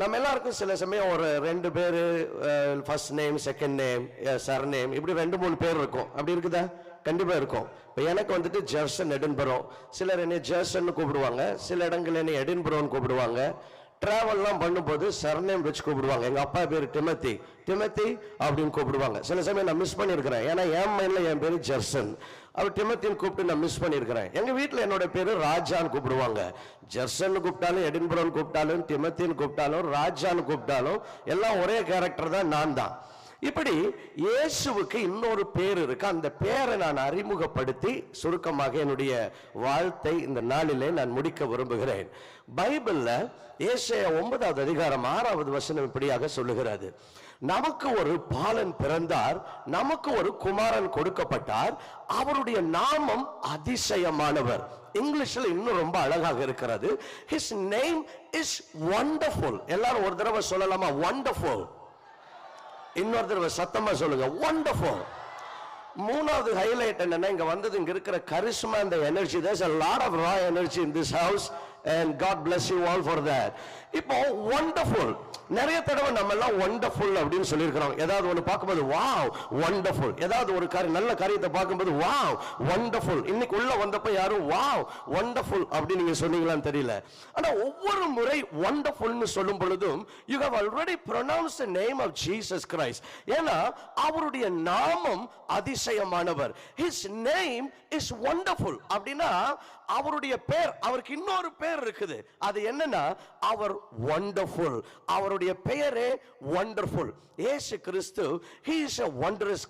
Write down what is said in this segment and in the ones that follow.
நம்ம எல்லாருக்கும் சில சமயம் ஒரு ரெண்டு பேர் first name second name surname இப்படி ரெண்டு மூணு பேர் இருக்கும். அப்படி இருக்குதா? கண்டிப்பாக இருக்கும். இப்போ எனக்கு வந்துட்டு ஜெர்சன் எடின்புரம் சிலர் என்னை ஜெர்சன் கூப்பிடுவாங்க. சில இடங்கள் என்னை எடின்பரோன்னு கூப்பிடுவாங்க. ட்ராவல்லாம் பண்ணும்போது சர்நேம் வச்சு கூப்பிடுவாங்க. எங்கள் அப்பா பேர் டிமத்தி டிமத்தி அப்படின்னு கூப்பிடுவாங்க. சில சமயம் நான் மிஸ் பண்ணியிருக்கிறேன். ஏன்னா என் மைண்டில் என் பேர் ஜெர்சன் அவர் டிமத்தின்னு கூப்பிட்டு நான் மிஸ் பண்ணியிருக்கிறேன். எங்கள் வீட்டில் என்னோட பேர் ராஜான்னு கூப்பிடுவாங்க. ஜெர்சன் கூப்பிட்டாலும் எடின்பரோன்னு கூப்பிட்டாலும் டிமத்தின்னு கூப்பிட்டாலும் ராஜான்னு கூப்பிட்டாலும் எல்லாம் ஒரே கேரக்டர் தான் நான் தான். இப்படி இயேசுவுக்கு இன்னொரு பேர் இருக்கு. அந்த பேரை நான் அறிமுகப்படுத்தி சுருக்கமாக என்னுடைய வாழ்த்தை இந்த நாளிலே நான் முடிக்க விரும்புகிறேன். பைபிளில் ஏசைய ஒன்பதாவது அதிகாரம் ஆறாவது வசனம் இப்படியாக சொல்லுகிறது. நமக்கு ஒரு பாலன் பிறந்தார் நமக்கு ஒரு குமாரன் கொடுக்கப்பட்டார் அவருடைய நாமம் அதிசயமானவர். இங்கிலீஷில் இன்னும் ரொம்ப அழகாக இருக்கிறது. ஹிஸ் நேம் இஸ் ஒண்டர்ஃபுல் எல்லாரும் ஒரு தடவை சொல்லலாமா? ஒண்டர்ஃபுல் இன்னொருத்தர் சத்தமா சொல்லுங்க. ஒண்டர்ஃபுல் மூணாவது ஹைலைட் என்னன்னா இங்க வந்தது இங்க இருக்கிற கரிஷ்மா இந்த energy there's a lot of raw energy in this house and God bless you all for that. இப்போ ஒண்டர்ஃபுல் நிறைய தடவை நம்ம எல்லாம் ஒண்டர்ஃபுல் அப்படின்னு சொல்லியிருக்கிறோம். ஏதாவது ஒன்று பார்க்கும்போது வாவ் ஒண்டர்ஃபுல் ஏதாவது ஒரு காரியம் நல்ல காரியத்தை பார்க்கும்போது வாவ் ஒண்டர்ஃபுல் இன்னைக்கு உள்ள வந்தப்ப யாரும் வாவ் ஒண்டர்ஃபுல் அப்படின்னு நீங்க சொன்னீங்களான்னு தெரியல. ஆனா ஒவ்வொரு முறை ஒண்டர்ஃபுல்னு சொல்லும் பொழுதும் you have already pronounce name of of Jesus Christ. ஏன்னா அவருடைய நாமம் அதிசயமானவர். ஹிஸ் நேம் இஸ் ஒண்டர்ஃபுல் அப்படின்னா அவருடைய பேர் அவருக்கு இன்னொரு பேர் இருக்குது. அது என்னன்னா அவர் ஒண்டர்ஃபுல் அவருடைய பெயரே wonderful Yesu Kristu he's a a wondrous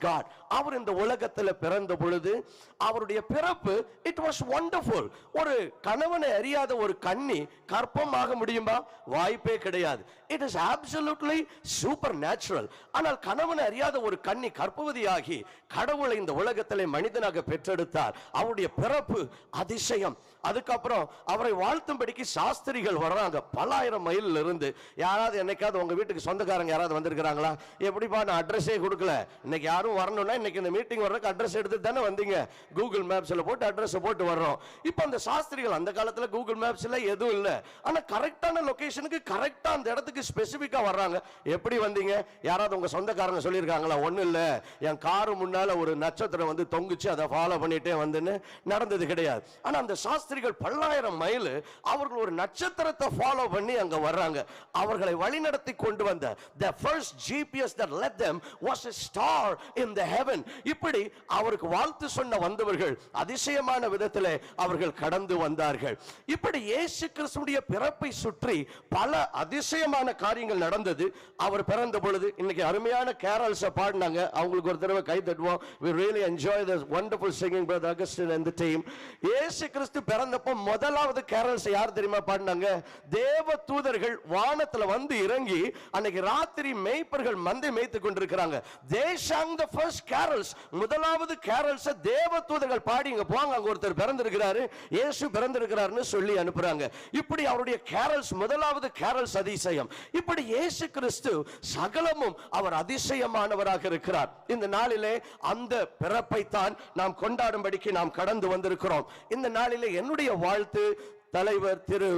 அவர் இந்த உலகத்தில் பிறந்த பொழுது அவருடைய பிறப்பு இட் வாஸ் ஒண்டர்ஃபுல் ஒரு கணவனை அறியாத ஒரு கன்னி கற்பமாக முடியுமா? வாய்ப்பே கிடையாது. It is absolutely supernatural ஆனால் கணவன் அறியாத ஒரு கன்னி கற்பவதியாகி கடவுளை இந்த உலகத்திலே மனிதனாக பெற்றெடுத்தார். அவருடைய பிறப்பு அதிசயம். அதுக்கப்புறம் அவரை வாழ்த்தும்படிக்கு சாஸ்திரிகள் வர்றாங்க. பல்லாயிரம் மைலில் இருந்து யாராவது என்னைக்காவது உங்க வீட்டுக்கு சொந்தக்காரங்க யாராவது வந்திருக்கிறாங்களா? எப்படிப்பா நான் அட்ரஸே கொடுக்கல. இன்னைக்கு யாரும் வரணும்னா இன்னைக்கு இந்த மீட்டிங் வர்றதுக்கு அட்ரஸ் எடுத்து தானே வந்தீங்க. கூகுள் மேப்ஸ்ல போட்டு அட்ரஸை போட்டு வர்றோம். இப்போ அந்த சாஸ்திரிகள் அந்த காலத்தில் கூகுள் மேப்ஸில் எதுவும் இல்லை. ஆனா கரெக்டான லொகேஷனுக்கு கரெக்டாக அந்த இடத்துக்கு ஸ்பெசிபிக்கா வர்றாங்க? எப்படி வந்தீங்க? யாராவது உங்கள் சொந்தக்காரங்க சொல்லியிருக்காங்களா? ஒன்றும் இல்லை. என் காரு முன்னால் ஒரு நட்சத்திரம் வந்து தொங்குச்சு அதை ஃபாலோ பண்ணிகிட்டே வந்துன்னு நடந்தது கிடையாது. ஆனால் அந்த சாஸ்திரிகள் பல்லாயிரம் மைல் அவர்கள் ஒரு நட்சத்திரத்தை ஃபாலோ பண்ணி அங்கே வர்றாங்க. அவர்களை வழிநடத்தி கொண்டு வந்த the first GPS that led them was a star in the heaven இப்படி அவருக்கு வாழ்த்து சொன்ன வந்தவர்கள் அதிசயமான விதத்தில் அவர்கள் கடந்து வந்தார்கள். இப்படி இயேசு கிறிஸ்துடைய பிறப்பை சுற்றி பல அதிசயமான காரியங்கள் நடந்தது. அவர் பிறந்த பொழுது இன்னைக்கு அருமையான கேரல்ஸ் பாடினாங்க. அவங்களுக்கு ஒரு தடவை கை தட்டுவோம். We really enjoy the wonderful singing brother Augustine and the team. Yesu கிறிஸ்து பிறந்தப்போ முதலாவது கேரல்ஸ் யார் தெரியுமா பாடினாங்க? தேவ தூதர்கள் வானத்துல வந்து இறங்கி அன்னைக்கு ராத்திரி மேய்ப்பர்கள் மந்தை மேய்த்து கொண்டிருக்கிறாங்க. தேசாங் sang ஃபர்ஸ்ட் கேரல்ஸ் முதலாவது கேரல்ஸ் தேவ தூதர்கள் பாடி இங்க போங்க. அங்க ஒருத்தர் பிறந்திருக்கிறாரு. இயேசு பிறந்திருக்கிறாருன்னு சொல்லி அனுப்புறாங்க. இப்படி அவருடைய கேரல்ஸ் முதலாவது கேரல்ஸ் அதிசயம். இப்படி இயேசு கிறிஸ்து சகலமும் அவர் அதிசயமானவராக இருக்கிறார். இந்த நாளிலே அந்த பிறப்பை தான் நாம் கொண்டாடும்படிக்கு நாம் கடந்து வந்திருக்கிறோம். இந்த நாளிலே என்னுடைய வாழ்த்து தலைவர் திரு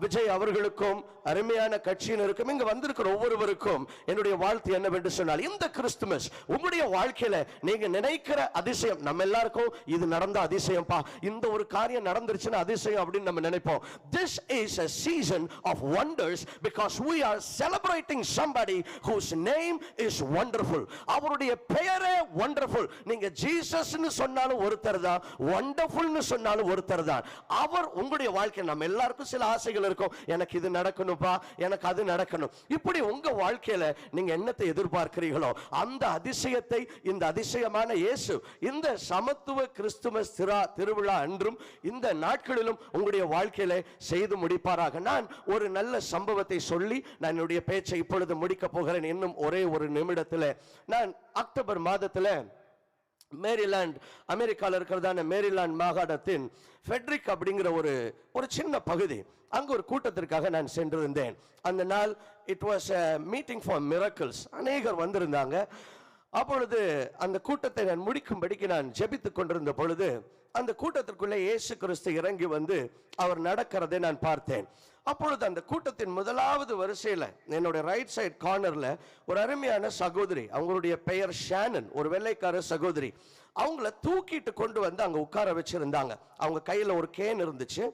விஜய் அவர்களுக்கும் அருமையான கட்சியினருக்கும் இங்க வந்திருக்கிற ஒவ்வொருவருக்கும் என்னுடைய வாழ்த்து என்னவென்று சொன்னால் இந்த கிறிஸ்துமஸ் உங்களுடைய வாழ்க்கையில நீங்க நினைக்கிற அதிசயம் நம்ம எல்லாருக்கும் இது நடந்த அதிசயம்ப்பா இந்த ஒரு காரியம் நடந்துருச்சுன்னா அதிசயம் அப்படின்னு நம்ம நினைப்போம். This is a season of wonders because we are celebrating somebody whose name is wonderful அவருடைய பெயரே ஒண்டர்ஃபுல் நீங்க ஜீசஸ்னு சொன்னாலும் ஒருத்தர் தான் ஒண்டர்ஃபுல்னு சொன்னாலும் ஒருத்தர் தான். அவர் உங்களுடைய வாழ்க்கை நம்ம எல்லாருக்கும் சில ஆசைகள் இருக்கும்? எனக்கு இது நடக்கணும்ப்பா எனக்கு அது நடக்கணும். இப்படி உங்க வாழ்க்கையில நீங்க என்னத்தை எதிர்பார்க்கிறீர்களோ அந்த அதிசயத்தை இந்த அதிசயமான இயேசு இந்த சமத்துவ கிறிஸ்துமஸ் திரா திருவிழா அன்றும் இந்த நாட்களிலும் உங்களுடைய வாழ்க்கையில செய்து முடிப்பாராக. நான் ஒரு நல்ல சம்பவத்தை சொல்லி நான் என்னுடைய பேச்சை இப்பொழுது முடிக்க போகிறேன். இன்னும் ஒரே ஒரு நிமிடத்தில் நான் அக்டோபர் மாதத்தில் மேரிலாண்ட் அமெரிக்காவில் இருக்கிறதான மேரிலாண்ட் மாகாணத்தின் ஃபெட்ரிக் அப்படிங்கிற ஒரு ஒரு சின்ன பகுதி. அங்கே ஒரு கூட்டத்திற்காக நான் சென்றிருந்தேன். அந்த நாள் it was meeting for miracles அநேகர் வந்திருந்தாங்க. அப்பொழுது அந்த கூட்டத்தை நான் முடிக்கும்படிக்கு நான் ஜெபித்து கொண்டிருந்த பொழுது அந்த கூட்டத்திற்குள்ளே இயேசு கிறிஸ்து இறங்கி வந்து அவர் நடக்கிறதை நான் பார்த்தேன். அப்பொழுது அந்த கூட்டத்தின் முதலாவது வரிசையில் என்னுடைய ரைட் சைட் கார்னரில் ஒரு அருமையான சகோதரி அவங்களுடைய பெயர் ஷேனன் ஒரு வெள்ளைக்கார சகோதரி. அவங்கள தூக்கிட்டு கொண்டு வந்து அங்கே உட்கார வச்சுருந்தாங்க. அவங்க கையில் ஒரு கேன் இருந்துச்சு.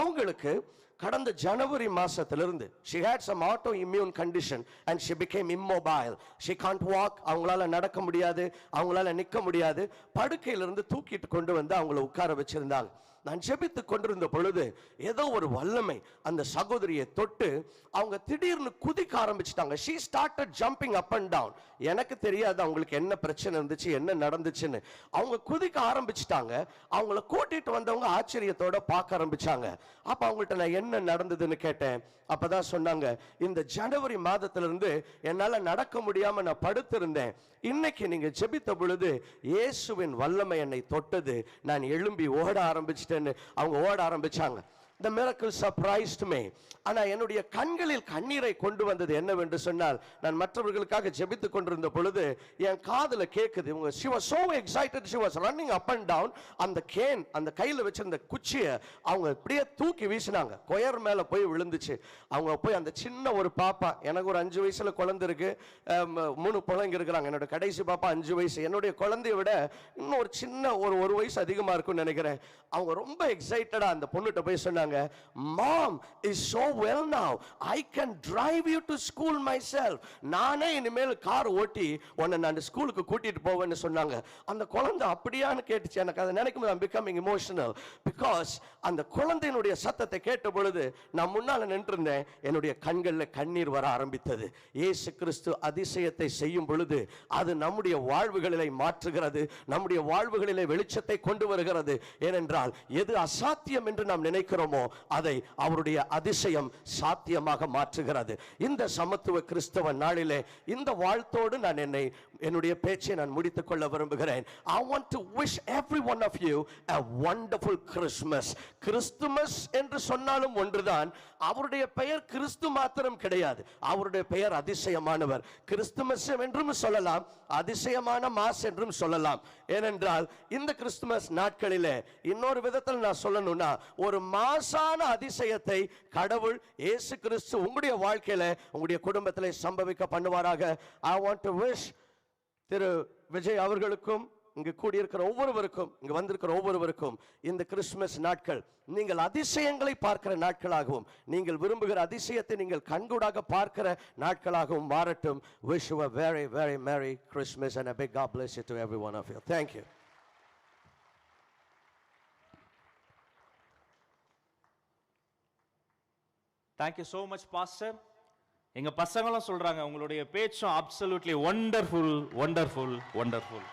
அவங்களுக்கு கடந்த ஜனவரி மாசத்திலிருந்து she had some autoimmune condition and she became immobile she can't walk அவங்களால நடக்க முடியாது அவங்களால நிக்க முடியாது. படுக்கையிலிருந்து தூக்கிட்டு கொண்டு வந்து அவங்கள உட்கார வச்சிருந்தாங்க. நான் ஜெபித்து கொண்டிருந்த பொழுது ஏதோ ஒரு வல்லமை அந்த சகோதரியை தொட்டு அவங்க திடீர்னு குதிக்க ஆரம்பிச்சிட்டாங்க. She started jumping up and down எனக்கு தெரியாது அவங்களுக்கு என்ன பிரச்சனை இருந்துச்சு என்ன நடந்துச்சுன்னு. அவங்க குதிக்க ஆரம்பிச்சிட்டாங்க. அவங்கள கூட்டிட்டு வந்தவங்க ஆச்சரியத்தோட பார்க்க ஆரம்பிச்சாங்க. அப்போ அவங்கள்ட்ட நான் என்ன நடந்ததுன்னு கேட்டேன். அப்பதான் சொன்னாங்க இந்த ஜனவரி மாதத்துல இருந்து நடக்க முடியாம நான் படுத்திருந்தேன். இன்னைக்கு நீங்க ஜெபித்த பொழுது இயேசுவின் வல்லமை என்னை தொட்டது. நான் எழும்பி ஓட ஆரம்பிச்சிட்டேன்னு அவங்க ஓட ஆரம்பிச்சாங்க. த மிரக்கிள் சர்ப்ரைஸ்டு மே ஆனால் என்னுடைய கண்களில் கண்ணீரை கொண்டு வந்தது என்னவென்று சொன்னால் நான் மற்றவர்களுக்காக ஜெபித்து கொண்டிருந்த பொழுது என் காதில் கேட்குது இவங்க she was so excited she was running up and down அந்த கேன் அந்த கையில் வச்சிருந்த குச்சியை அவங்க இப்படியே தூக்கி வீசினாங்க. கொயர் மேலே போய் விழுந்துச்சு. அவங்க போய் அந்த சின்ன ஒரு பாப்பா எனக்கு ஒரு அஞ்சு வயசில் குழந்தை இருக்கு. மூணு பிள்ளைங்க இருக்கிறாங்க. என்னோட கடைசி பாப்பா அஞ்சு வயசு. என்னுடைய குழந்தைய விட இன்னும் ஒரு சின்ன ஒரு ஒரு வயசு அதிகமாக இருக்கும்னு நினைக்கிறேன். அவங்க ரொம்ப எக்ஸைட்டடாக அந்த பொண்ணுகிட்ட போய் சொன்னாங்க. Mom is so well now I can drive you to school myself நானே இனிமேல் கார் ஓட்டி உன்னை நான் ஸ்கூலுக்கு கூட்டிட்டு போவேன்னு சொன்னாங்க. அந்த குழந்தை அப்படியான்னு கேட்டுச்சு. எனக்கு அதை நினைக்கும் போது பிகமிங் இமோஷனல் பிகாஸ் அந்த குழந்தையினுடைய சத்தத்தை கேட்ட பொழுது நான் முன்னால் நின்றிருந்தேன். என்னுடைய கண்களில் கண்ணீர் வர ஆரம்பித்தது. ஏசு கிறிஸ்து அதிசயத்தை செய்யும் பொழுது அது நம்முடைய வாழ்வுகளிலே மாற்றுகிறது. நம்முடைய வாழ்வுகளிலே வெளிச்சத்தை கொண்டு வருகிறது. ஏனென்றால் எது அசாத்தியம் என்று நாம் நினைக்கிறோமோ அதை அவருடைய அதிசயம் சாத்தியமாக மாற்றுகிறது. இந்த சமத்துவ கிறிஸ்தவ நாளிலே இந்த வாழ்த்தோடு நான் என்னை என்னுடைய பேச்சை நான் முடித்துக் கொள்ள விரும்புகிறேன். I want to wish everyone of you a wonderful Christmas Christmas என்று சொன்னாலும் ஒன்றுதான். அவருடைய பெயர் கிறிஸ்து மாத்திரம் கிடையாது. அவருடைய பெயர் அதிசயமானவர். கிறிஸ்துமஸ் என்றும் சொல்லலாம் அதிசயமான மாஸ் என்றும் சொல்லலாம். ஏனென்றால் இந்த கிறிஸ்துமஸ் நாட்களிலே இன்னொரு விதத்தில் நான் சொல்லணும்னா ஒரு மாஸ் மாசான அதிசயத்தை கடவுள் இயேசு கிறிஸ்து உங்களுடைய வாழ்க்கையில உங்களுடைய குடும்பத்தில் சம்பவிக்க பண்ணுவாராக. ஐ வாண்ட் டு விஷ் திரு விஜய் அவர்களுக்கும் இங்கு கூடியிருக்கிற ஒவ்வொருவருக்கும் இங்கு வந்திருக்கிற ஒவ்வொருவருக்கும் இந்த கிறிஸ்துமஸ் நாட்கள் நீங்கள் அதிசயங்களை பார்க்கிற நாட்களாகவும் நீங்கள் விரும்புகிற அதிசயத்தை நீங்கள் கண்கூடாக பார்க்கிற நாட்களாகவும் மாறட்டும். Wish a very very merry Christmas and a big big god bless you to you one thank you so much pastor எங்க பசங்களும் சொல்றாங்க உங்களுடைய பேச்சும் அப்சல்யூட்லி ஒண்டர்ஃபுல் ஒண்டர்ஃபுல் ஒண்டர்ஃபுல்